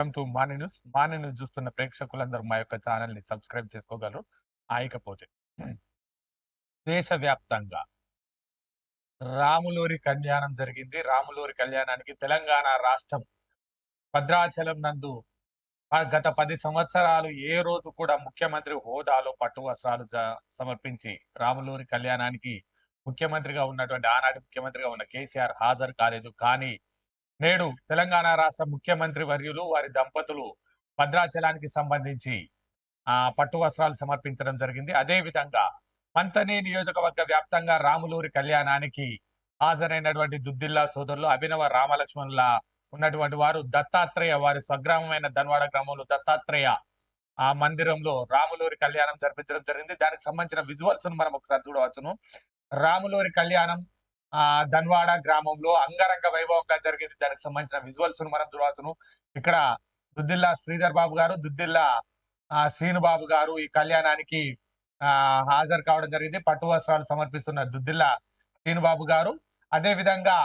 Welcome to Mani news Mani news చూస్తున్న ప్రేక్షకులందరూ మా యొక్క ఛానల్ని సబ్స్క్రైబ్ చేసుకోగలరు. ఆయకపోతే దేశవ్యాప్తంగా రాములూరి కళ్యాణం జరిగింది. రాములూరి కళ్యాణానికి తెలంగాణ రాష్ట్రం భద్రాచలం నందు గత పది సంవత్సరాలు ఏ రోజు కూడా ముఖ్యమంత్రి హోదాలో పట్టు వస్త్రాలు సమర్పించి రాములూరి కళ్యాణానికి ముఖ్యమంత్రిగా ఉన్నటువంటి ఆనాటి ముఖ్యమంత్రిగా ఉన్న కేసీఆర్ హాజరు కాలేదు. కానీ నేడు తెలంగాణ రాష్ట్ర ముఖ్యమంత్రి వర్యులు వారి దంపతులు భద్రాచలానికి సంబంధించి పట్టు వస్త్రాలు సమర్పించడం జరిగింది. అదే విధంగా నియోజకవర్గ వ్యాప్తంగా రాములూరి కళ్యాణానికి హాజరైనటువంటి దుద్దిల్లా సోదరులు అభినవ రామలక్ష్మణుల ఉన్నటువంటి వారు దత్తాత్రేయ వారి స్వగ్రామమైన ధన్వాడ గ్రామంలో దత్తాత్రేయ ఆ మందిరంలో రాములూరి కళ్యాణం జరిపించడం జరిగింది. దానికి సంబంధించిన విజువల్స్ మనం ఒకసారి చూడవచ్చును. రాములూరి కళ్యాణం ఆ ధన్వాడ గ్రామంలో అంగరంగ వైభవంగా జరిగింది. దానికి సంబంధించిన విజువల్స్ మనం చూడవచ్చును. ఇక్కడ దుద్దిల్లా శ్రీధర్ బాబు గారు దుద్దిల్లా ఆ, శ్రీను బాబు గారు ఈ కళ్యాణానికి ఆ హాజరు కావడం జరిగింది. పట్టు వస్త్రాలు సమర్పిస్తున్న దుద్దిల్లా శ్రీను బాబు గారు. అదే విధంగా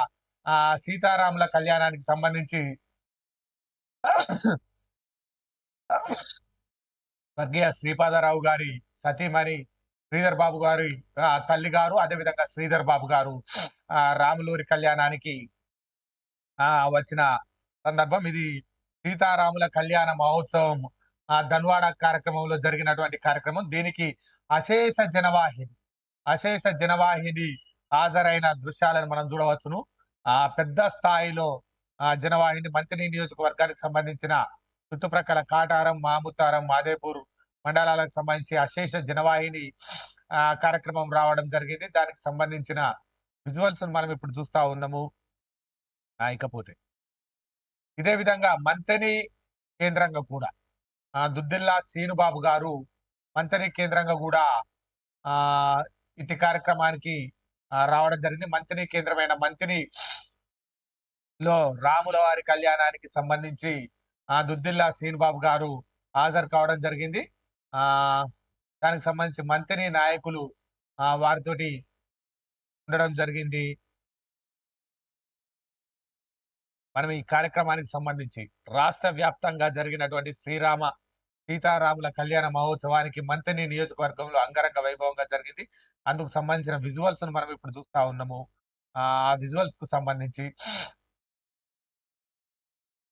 ఆ సీతారాముల కళ్యాణానికి సంబంధించి స్వర్గీయ శ్రీపాదరావు గారి సతీమణి శ్రీధర్ బాబు గారి తల్లి గారు అదే విధంగా శ్రీధర్ బాబు గారు ఆ రాములూరి కళ్యాణానికి ఆ వచ్చిన సందర్భం. ఇది సీతారాముల కళ్యాణ మహోత్సవం ఆ ధన్వాడ కార్యక్రమంలో జరిగినటువంటి కార్యక్రమం. దీనికి అశేష జనవాహిని అశేష జనవాహిని హాజరైన దృశ్యాలను మనం చూడవచ్చును. ఆ పెద్ద స్థాయిలో ఆ జనవాహిని మంత్రి నియోజకవర్గానికి సంబంధించిన చుట్టుప్రక్కల కాటారం మాముతారం మాదేపూర్ మండలాలకు సంబంధించి అశేష జనవాహిని ఆ కార్యక్రమం రావడం జరిగింది. దానికి సంబంధించిన విజువల్స్ మనం ఇప్పుడు చూస్తా ఉన్నాము. ఇకపోతే ఇదే విధంగా మంతని కేంద్రంగా కూడా దుద్దిల్లా సీనుబాబు గారు మంతని కేంద్రంగా కూడా ఆ ఇటు కార్యక్రమానికి రావడం జరిగింది. మంతిని కేంద్రమైన మంతిని లో రాముల వారి కళ్యాణానికి సంబంధించి ఆ దుద్దిల్లా శ్రీనుబాబు గారు హాజరు కావడం జరిగింది. దానికి సంబంధించి మంత్రి నాయకులు ఆ వారితోటి ఉండడం జరిగింది. మనం ఈ కార్యక్రమానికి సంబంధించి రాష్ట్ర వ్యాప్తంగా జరిగినటువంటి శ్రీరామ సీతారాముల కళ్యాణ మహోత్సవానికి మంత్రి నియోజకవర్గంలో అంగరంగ వైభవంగా జరిగింది. అందుకు సంబంధించిన విజువల్స్ మనం ఇప్పుడు చూస్తా ఉన్నాము. ఆ విజువల్స్కు సంబంధించి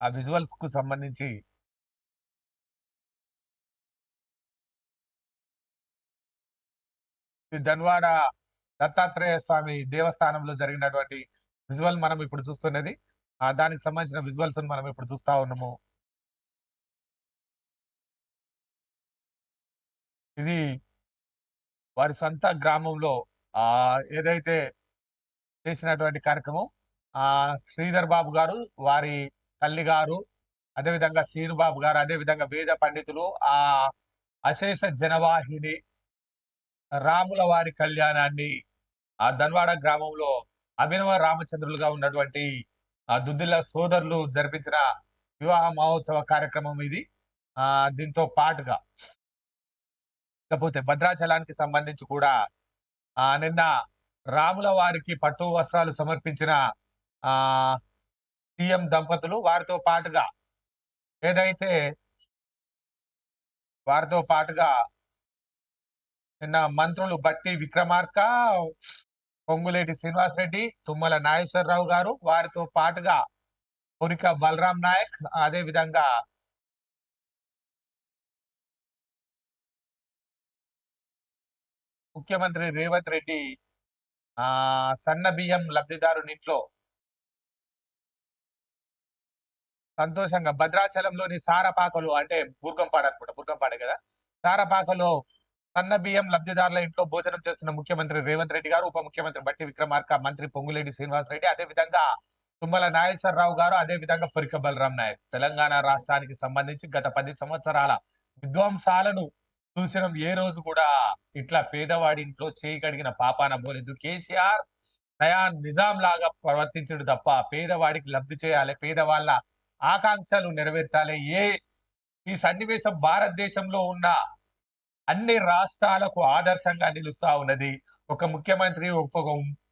ఆ విజువల్స్కు సంబంధించి ధన్వాడ దత్తాత్రేయ స్వామి దేవస్థానంలో జరిగినటువంటి విజువల్ మనం ఇప్పుడు చూస్తున్నది. ఆ దానికి సంబంధించిన విజువల్స్ మనం ఇప్పుడు చూస్తా ఉన్నాము. ఇది వారి సొంత గ్రామంలో ఆ ఏదైతే చేసినటువంటి కార్యక్రమం ఆ శ్రీధర్ బాబు గారు వారి తల్లి గారు అదేవిధంగా శ్రీను బాబు గారు అదే విధంగా వేద పండితులు ఆ అశేష జనవాహిని రాముల వారి కళ్యాణాన్ని ఆ ధన్వాడ గ్రామంలో అభినవ రామచంద్రులుగా ఉన్నటువంటి ఆ దుద్దిల్ల సోదరులు జరిపించిన వివాహ మహోత్సవ కార్యక్రమం ఇది. ఆ దీంతో పాటుగా ఇకపోతే భద్రాచలానికి సంబంధించి కూడా ఆ నిన్న రాముల వారికి పట్టు వస్త్రాలు సమర్పించిన ఆ సీఎం దంపతులు వారితో పాటుగా ఏదైతే వారితో పాటుగా నిన్న మంత్రులు బట్టి విక్రమార్క పొంగులేటి శ్రీనివాస్ రెడ్డి తుమ్మల నాగేశ్వరరావు గారు వారితో పాటుగా పురిక బలరాం నాయక్ అదే విధంగా ముఖ్యమంత్రి రేవంత్ రెడ్డి ఆ సన్న బియ్యం లబ్ధిదారునింట్లో సంతోషంగా భద్రాచలంలోని సారపాకలు అంటే బుర్గంపాడు అనుకుంటా బుర్గంపాడే కదా సారపాకలో సన్న బియ్యం లబ్ధిదారుల ఇంట్లో భోజనం చేస్తున్న ముఖ్యమంత్రి రేవంత్ రెడ్డి గారు ఉప ముఖ్యమంత్రి బట్టి విక్రమార్క మంత్రి పొంగులేటి శ్రీనివాసరెడ్డి అదేవిధంగా అదే విధంగా తుమ్మల నాగేశ్వరరావు గారు అదేవిధంగా బలరాం నాయక్ తెలంగాణ రాష్ట్రానికి సంబంధించి గత పది సంవత్సరాల విధ్వంసాలను చూసిన. ఏ రోజు కూడా ఇట్లా పేదవాడి ఇంట్లో చేయి కడిగిన పాపాన పోలేదు కేసీఆర్ నయా నిజాం లాగా ప్రవర్తించడు తప్ప పేదవాడికి లబ్ధి చేయాలి. పేదవాళ్ళ ఆకాంక్షలు నెరవేర్చాలి. ఏ ఈ సన్నివేశం భారతదేశంలో ఉన్న అన్ని రాష్ట్రాలకు ఆదర్శంగా నిలుస్తా ఉన్నది. ఒక ముఖ్యమంత్రి ఉప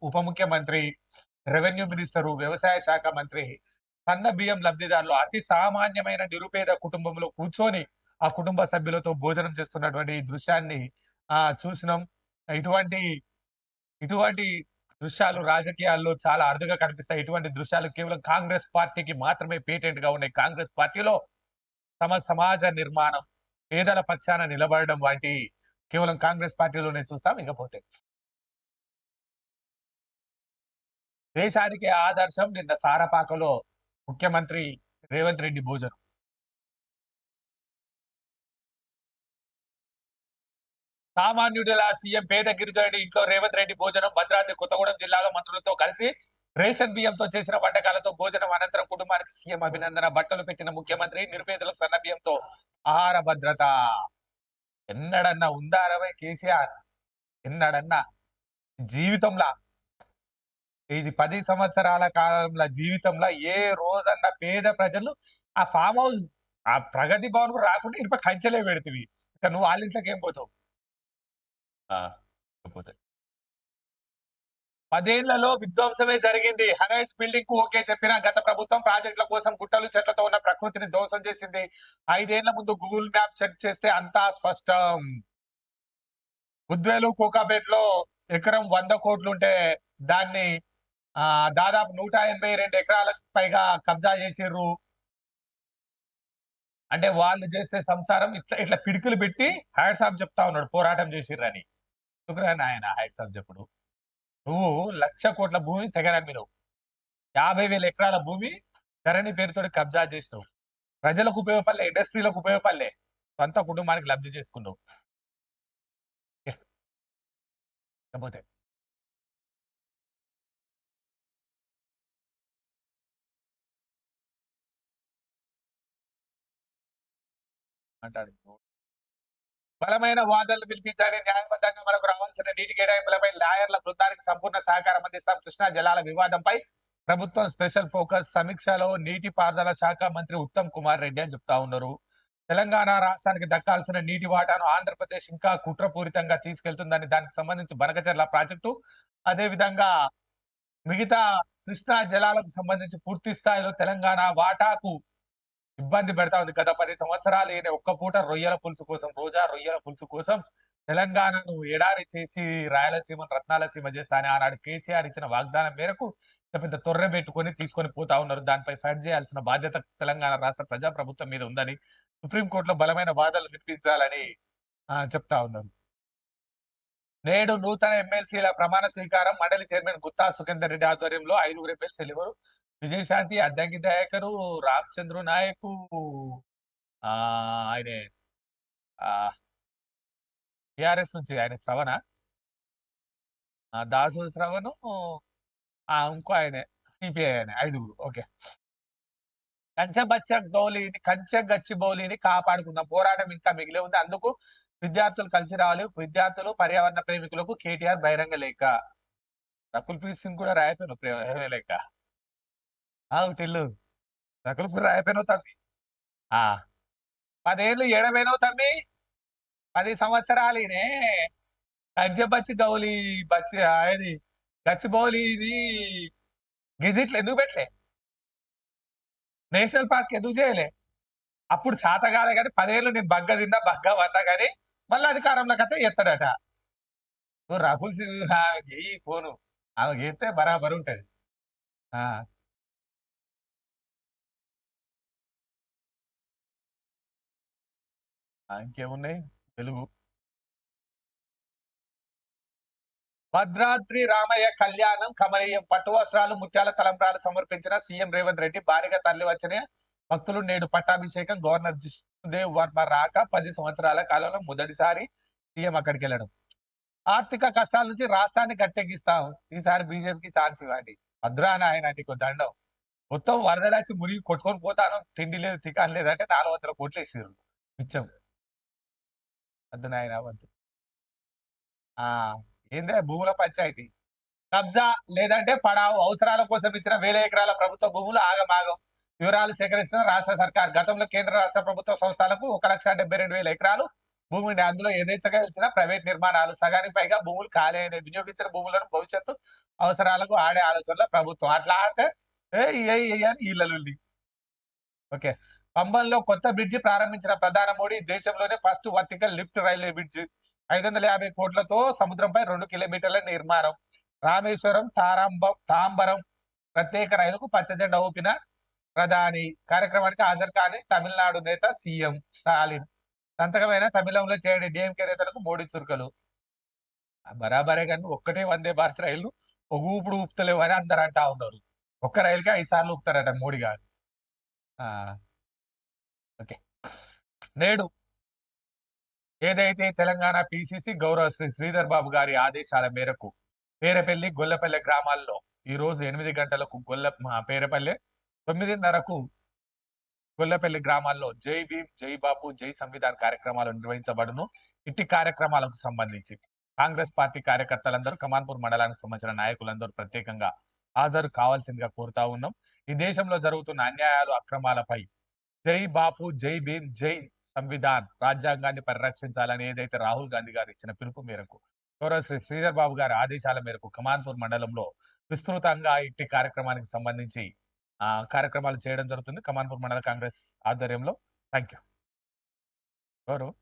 ఉప ముఖ్యమంత్రి రెవెన్యూ మినిస్టరు వ్యవసాయ శాఖ మంత్రి సన్న బియ్యం లబ్ధిదారులు అతి సామాన్యమైన నిరుపేద కుటుంబంలో కూర్చొని ఆ కుటుంబ సభ్యులతో భోజనం చేస్తున్నటువంటి దృశ్యాన్ని ఆ చూసినాం. ఇటువంటి ఇటువంటి దృశ్యాలు రాజకీయాల్లో చాలా అరుదుగా కనిపిస్తాయి. ఇటువంటి దృశ్యాలు కేవలం కాంగ్రెస్ పార్టీకి మాత్రమే పేటెంట్గా ఉన్నాయి. కాంగ్రెస్ పార్టీలో తమ సమాజ నిర్మాణం పేదల పక్షాన నిలబడడం వంటి కేవలం కాంగ్రెస్ పార్టీలోనే చూస్తాం ఇకపోతే. దేశానికి ఆదర్శం నిన్న సారపాకలో ముఖ్యమంత్రి రేవంత్ రెడ్డి భోజనం. సామాన్యుడిలా సీఎం పేద గిరిజనుడి ఇంట్లో రేవంత్ రెడ్డి భోజనం భద్రాద్రి కొత్తగూడెం జిల్లాలో మంత్రులతో కలిసి రేషన్ బియ్యంతో చేసిన వంటకాలతో భోజనం అనంతరం కుటుంబానికి సీఎం అభినందన బట్టలు పెట్టిన ముఖ్యమంత్రి నిరుపేదలకు సన్న బియ్యంతో ఆహార భద్రత. ఎన్నడన్నా ఉందారవై కేసీఆర్? ఎన్నడన్నా? జీవితంలా? ఇది పది సంవత్సరాల కాలంలో జీవితంలో ఏ రోజన్న పేద ప్రజలు ఆ ఫామ్ హౌస్ ఆ ప్రగతి భవన్ రాకుండా ఇనుప కంచెలే పెడుతుంది ఇక నువ్వు వాళ్ళ ఇంట్లోకి ఏం పోతావు? ఆ, పోతే. పదేళ్ళలో విధ్వంసమే జరిగింది. హరైజ్ బిల్డింగ్కు ఓకే చెప్పిన గత ప్రభుత్వం ప్రాజెక్టుల కోసం గుట్టలు చెట్లతో ఉన్న ప్రకృతిని ధ్వంసం చేసింది. ఐదేళ్ళ ముందు గూగుల్ మ్యాప్ చెక్ చేస్తే అంతా స్పష్టం. ఉద్వేలు కోకాపేట్లో ఎకరం వంద కోట్లుంటే దాన్ని ఆ దాదాపు నూట ఎనభై రెండు ఎకరాలకు పైగా కబ్జా చేసిర్రు. అంటే వాళ్ళు చేసే సంసారం ఇట్లా ఇట్లా పిడికిలు పెట్టి హ్యాట్సాప్ చెప్తా ఉన్నాడు. పోరాటం చేసిర్రని. ఎందుకురా ఆయన హ్యాట్సాప్ చెప్పుడు. నువ్వు లక్ష కోట్ల భూమి తెగనమ్మినవు. యాభై వేల ఎకరాల భూమి ధరణి పేరుతో కబ్జా చేసినావు. ప్రజలకు ఉపయోగపడలే ఇండస్ట్రీలకు ఉపయోగపడలే సొంత కుటుంబానికి లబ్ధి చేసుకున్నావు. అంటాడు. బలమైన వాదనలు పిలిపించాలి న్యాయబద్ధంగా నీటి కేటాయింపులపై లాయర్ల బృందానికి సంపూర్ణ సహకారం అందిస్తాం. కృష్ణా జలాల వివాదంపై ప్రభుత్వం స్పెషల్ ఫోకస్. సమీక్షలో నీటి పారుదల శాఖ మంత్రి ఉత్తమ్ కుమార్ రెడ్డి అని చెప్తా ఉన్నారు. తెలంగాణ రాష్ట్రానికి దక్కాల్సిన నీటి వాటాను ఆంధ్రప్రదేశ్ ఇంకా కుట్రపూరితంగా తీసుకెళ్తుందని దానికి సంబంధించి బనకచర్ల ప్రాజెక్టు. అదేవిధంగా మిగతా కృష్ణా జలాలకు సంబంధించి పూర్తి స్థాయిలో తెలంగాణ వాటాకు ఇబ్బంది పెడతా ఉంది. గత పది సంవత్సరాలు ఈయన ఒక్క పూట రొయ్యల పులుసు కోసం రోజా రొయ్యల పులుసు కోసం తెలంగాణను ఎడారి చేసి రాయలసీమ రత్నాలసీమ చేస్తానని ఆనాడు కేసీఆర్ ఇచ్చిన వాగ్దానం మేరకు పెద్ద తొర్రె పెట్టుకొని తీసుకొని పోతా ఉన్నారు. దానిపై ఫైట్ చేయాల్సిన బాధ్యత తెలంగాణ రాష్ట్ర ప్రజాప్రభుత్వం మీద ఉందని సుప్రీంకోర్టులో బలమైన వాదనలు వినిపించాలని చెప్తా ఉన్నారు. నేడు నూతన ఎమ్మెల్సీల ప్రమాణ స్వీకారం మండలి చైర్మన్ గుత్తా సుఖేందర్ రెడ్డి ఆధ్వర్యంలో ఐదుగురు ఎమ్మెల్సీలు ఎవరు? విజయశాంతి అద్దంకి దయాకరు రామచంద్రు నాయకు ఆ ఆయనే టిఆర్ఎస్ నుంచి ఆయన శ్రవణ. దాసు శ్రవణు ఇంకో ఆయనే సిపిఐ ఆయన ఐదుగురు. ఓకే. కంచబచ్చ గౌలిని కంచె గచ్చి బౌలిని కాపాడుకుందాం. పోరాటం ఇంకా మిగిలి ఉంది. అందుకు విద్యార్థులు కలిసి రావాలి. విద్యార్థులు పర్యావరణ ప్రేమికులకు కేటీఆర్ బహిరంగ లేఖ. రకుల్ ప్రీత్ సింగ్ కూడా రాయపోయిన ప్రేమ లేఖ. ఆగు రకుల్ ప్రీత్ రాయపోయినావు తమ్మి. ఆ. పదేళ్ళు ఏడవైనవు తమ్మి. పది సంవత్సరాలు ఈయనే కంచె బచ్చి గౌలి బచ్చి అది గచ్చిబౌలిని గెజిట్లు ఎందుకు పెట్టలే? నేషనల్ పార్క్ ఎందుకు చేయలే? అప్పుడు శాతగాలే కానీ పదేళ్ళు నేను బగ్గ తిన్నా బగ్గ పడ్డా కానీ మళ్ళీ అధికారంలోకి అయితే ఎత్తాడట ఓ రాహుల్ సింగ్ గెయ్యి ఫోను. ఆమె గెడితే బరాబర్ ఉంటది. ఆ, ఇంకేమున్నాయి? తెలుగు. భద్రాద్రి రామయ్య కళ్యాణం కమనీయం పట్టు వస్త్రాలు ముత్యాల తలంబ్రాలు సమర్పించిన సీఎం రేవంత్ రెడ్డి భారీగా తరలి వచ్చిన భక్తులు నేడు పట్టాభిషేకం గవర్నర్ జిష్ణుదేవ్ వర్మ రాక పది సంవత్సరాల కాలంలో మొదటిసారి సీఎం అక్కడికి వెళ్ళడం. ఆర్థిక కష్టాల నుంచి రాష్ట్రాన్ని గట్టెక్కిస్తాం ఈసారి బీజేపీకి ఛాన్స్ ఇవ్వండి. భద్రా నాయన నీకు దండం. మొత్తం వరదలాచి మురిగి కొట్టుకొని పోతాను. తిండి లేదు తికాన్ లేదంటే నాలుగు వందల కోట్లు వేసారు మిచ్చం. వద్దు నాయన వద్దు ఆ ఏందే? భూముల పంచాయతీ. కబ్జా లేదంటే పడావు. అవసరాల కోసం ఇచ్చిన వేల ఎకరాల ప్రభుత్వ భూములు ఆగమాగం. వివరాలు సేకరిస్తున్న రాష్ట్ర సర్కార్ గతంలో కేంద్ర రాష్ట్ర ప్రభుత్వ సంస్థలకు ఒక లక్ష డెబ్బై రెండు వేల ఎకరాలు భూమి అందులో యథేచ్ఛగా ప్రైవేట్ నిర్మాణాలు. సగానికి పైగా భూములు ఖాళీ అయినాయి వినియోగించిన భూములను భవిష్యత్తు అవసరాలకు ఆడే ఆలోచనలో ప్రభుత్వం. అట్లా ఆడితే ఏ అని ఓకే. పంబంలో కొత్త బ్రిడ్జి ప్రారంభించిన ప్రధాని మోడీ దేశంలోనే first vertical lift railway bridge. ఐదు వందల యాభై కోట్లతో సముద్రంపై రెండు కిలోమీటర్ల నిర్మాణం. రామేశ్వరం తారాంబ తాంబరం ప్రత్యేక రైలుకు పచ్చజెండా ఊపిన ప్రధాని. కార్యక్రమానికి హాజరు కాని తమిళనాడు నేత సీఎం స్టాలిన్. సంతకమైన తమిళంలో చేయని డిఎంకే నేతలకు మోడీ చురుకలు. బరాబరే కానీ ఒక్కటే వందే భారత్ రైలు ఒక ఊపుడు ఊపుతలేవు అని అందరు అంటా ఉన్నారు. ఒక్క రైలుకే ఐదు సార్లు ఊపుతారట మోడీ గారు. ఆ, ఓకే. నేడు ఏదైతే తెలంగాణ పిసిసి గౌరవ శ్రీ శ్రీధర్ బాబు గారి ఆదేశాల మేరకు పేరపల్లి గొల్లపల్లె గ్రామాల్లో ఈ రోజు ఎనిమిది గంటలకు గొల్ల పేరపల్లె తొమ్మిదిన్నరకు గొల్లపల్లి గ్రామాల్లో జై భీమ్ జై బాపు జై సంవిధాన్ కార్యక్రమాలు నిర్వహించబడును. ఇట్టి కార్యక్రమాలకు సంబంధించి కాంగ్రెస్ పార్టీ కార్యకర్తలందరూ కమాన్పూర్ మండలానికి సంబంధించిన నాయకులందరూ ప్రత్యేకంగా హాజరు కావాల్సిందిగా కోరుతా ఉన్నాం. ఈ దేశంలో జరుగుతున్న అన్యాయాలు అక్రమాలపై జై బాపు జై భీమ్ జై సంవిధాన్. రాజ్యాంగాన్ని పరిరక్షించాలని ఏదైతే రాహుల్ గాంధీ గారు ఇచ్చిన పిలుపు మేరకు గౌరవ శ్రీ శ్రీధర్ బాబు గారి ఆదేశాల మేరకు కమాన్పూర్ మండలంలో విస్తృతంగా ఇట్టి కార్యక్రమానికి సంబంధించి ఆ కార్యక్రమాలు చేయడం జరుగుతుంది. కమాన్పూర్ మండల కాంగ్రెస్ ఆధ్వర్యంలో. Thank you Gaurav